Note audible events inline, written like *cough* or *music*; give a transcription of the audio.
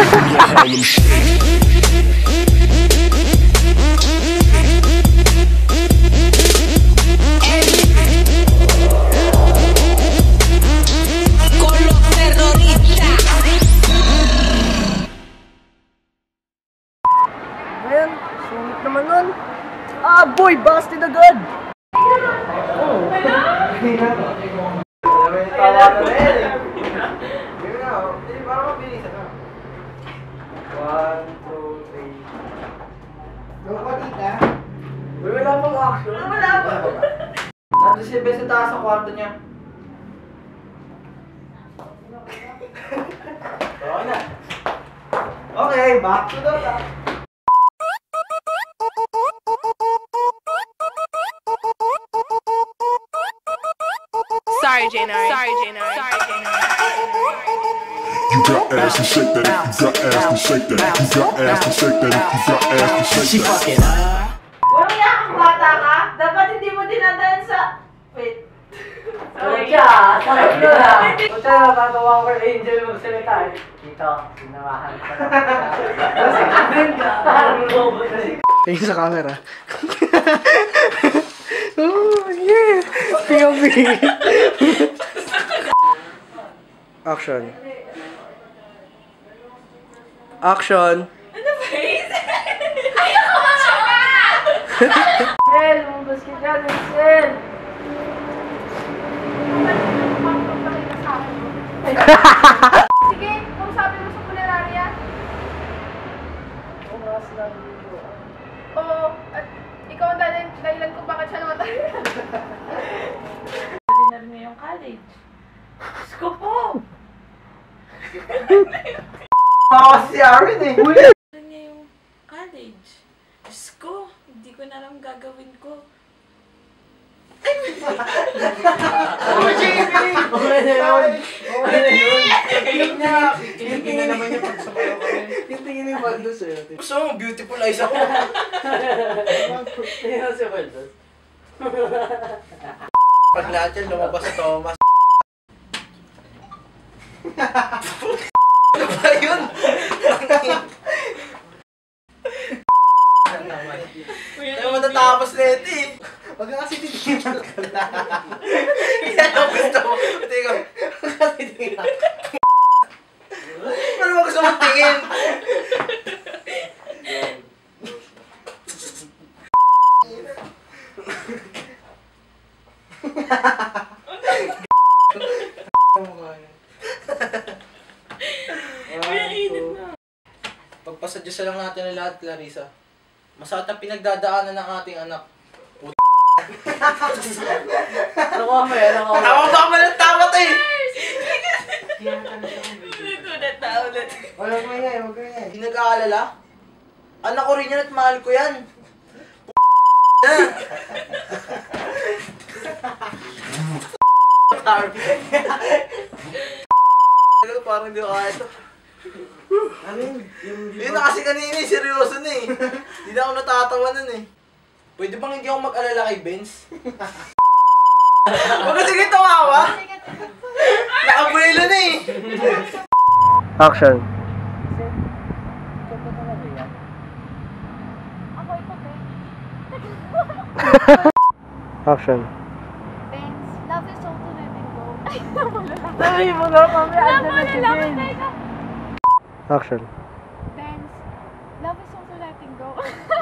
Harlem Shake. con los terroristas. Ayan, sungit naman nun. Ah, boy, busted agad! One, Tita. Uy, wala pang action. Wala pa. *laughs* Nandun si Bes sa taas sa kwarto niya. Okay na. Okay, back to the top. Sorry, January. Sorry, January. Sorry, January. You got ass and shake that. You got ass and shake that. You got ass and shake that. You got and shake that. Walang yakang bata ka? Dapat hindi mo dinadaan sa... Wait. *laughs* Sorry. Siya, sakit *laughs* ko na. O siya, natatawa ko kay Angel *laughs* magsalita eh. Dito, sinawahan ko na. Kasi kanin ka. Tingin sa camera. oh, yeah! POV! Action. Action. Ano ba Ayoko makawa! Sel, lumabas ka dyan, Sel! Sige, kung sabi mo sa punerarya. Oo, at ikaw ang dahilan, dahilan kung bakit siya namatay. Dinar niya yung college. Diyos ko po! Ako si Aaron eh. *laughs* Dinar niya yung college. Diyos ko, hindi ko na gagawin ko. Okay na yun. Okay na yun. Yung niya. Yung tingin naman yung pagsabayo kami. Yung tingin ni Valdo sa'yo. Gusto mo, beautiful eyes ako. Tingin na si Valdo. Pag lahat yan lumabas sa Thomas. *laughs* ano ba yun? Kaya matatapos na ito eh. Huwag ka kasi titingin ka na. Yan ang gusto mo. Teka. Huwag ka titingin Ano ba gusto mong tingin? Pagpasadya lang natin ang lahat, Clarissa. Masakit ang pinagdadaanan ng ating anak. Ano ka may? Ano ka Tawa ba kami ng tawat eh? Nagulat na ulit. Huwag mo yan, huwag mo yan. Hindi nag-aalala? Anak ko rin yan at mahal ko yan. na. Ano, parang hindi ko kaya ito. Ano yun? Yun na kasi kanina eh, seryoso na eh. Hindi na ako natatawa nun eh. Pwede bang hindi ako mag-alala kay Benz? *laughs* Huwag kasi kayo tumawa. Nakabuelo na eh. Action. Action. Benz, love is all to let it go. Sabi mo na kami, andun na si Action. Benz, love is all to let it go. *laughs*